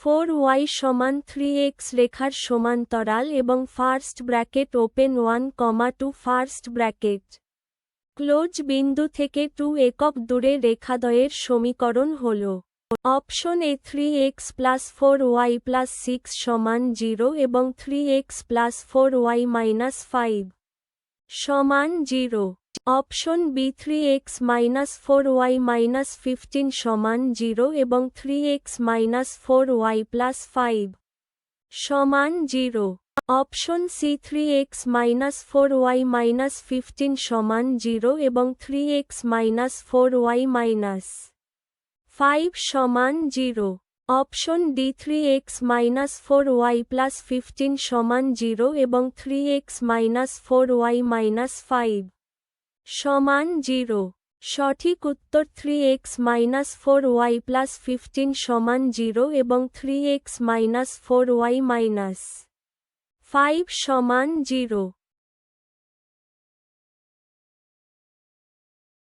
Four Y সমান three x রেখার সমান্তরাল এবং first bracket open one comma two first bracket. Close বিন্দু থেকে টু একক দূরে রেখাদ্বয়ের সমীকরণ হল option A three x plus four y plus six সমান জিরো এবং three x plus four y minus five সমান zero. Option B three x minus four y minus fifteen সমান জিরো এবং three x minus four y plus five সমান zero. Option C three x minus four y minus fifteen সমান zero এবং three x minus four y minus five সমান zero. Option D three x minus four y plus fifteen সমান zero এবং three x minus four y minus five. সমান zero. সঠিক উত্তর three x minus four y plus fifteen সমান zero এবং three x minus four y minus five সমান zero.